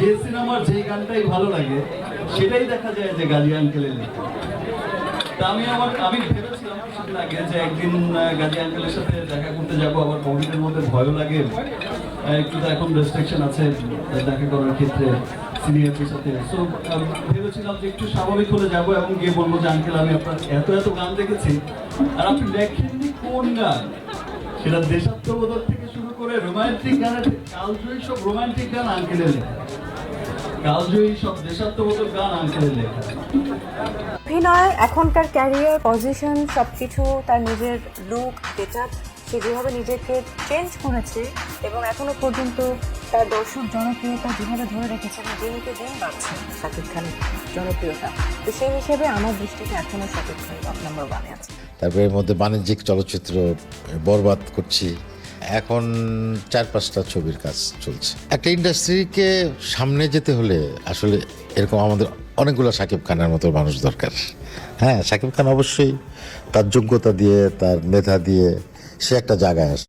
যে সিনেমার যে গানটাই ভালো লাগে, সেটাই দেখা যায় যে গাজী আঙ্কেলের তা আমি আমার আমি ভেবেছিলাম কিছুদিন যে একদিন গাজী আঙ্কেলের সাথে দেখা করতে যাব, আবার কোভিডের মধ্যে ভয়ও লাগে। একটু তো এখন রেস্ট্রিকশন আছে, দেখা করার ক্ষেত্রে সিনিয়রদের সাথে। সো ভেবেছিলাম যে একটু স্বাভাবিক হলে যাব এবং গিয়ে বলব যে, আঙ্কেল, আমি আপনার এত এত গান দেখেছি, আর আপনি দেখেননি কোন গান? সেটা দেশাত্মবোধক থেকে শুরু করে রোমান্টিক গানের কালজয়ী সব রোমান্টিক গান আঙ্কেলের লেখা। কালজয়ী সব দেশাত্মবোধক গান আঙ্কেলের লেখা অভিনয় এখনকার ক্যারিয়ার পজিশন সব কিছু তার নিজের লুক গেটা সে যেভাবে নিজেকে চেঞ্জ করেছে এবং এখনও পর্যন্ত তার দর্শক জনপ্রিয়তা যেভাবে ধরে রেখেছে দিনকে দিন বাড়ছে শাকিব খানের জনপ্রিয়তা। তো সেই হিসেবে আমার দৃষ্টিতে এখনও শাকিব খান টপ নাম্বার ওয়ানে আছে। তারপরে এর মধ্যে বাণিজ্যিক চলচ্চিত্র বরবাদ করছি। এখন চার পাঁচটা ছবির কাজ চলছে। একটা ইন্ডাস্ট্রিকে সামনে যেতে হলে আসলে এরকম আমাদের অনেকগুলো সাকিব খানের মতো মানুষ দরকার। হ্যাঁ সাকিব খান অবশ্যই তার যোগ্যতা দিয়ে, তার মেধা দিয়ে সে একটা জায়গায় আসে।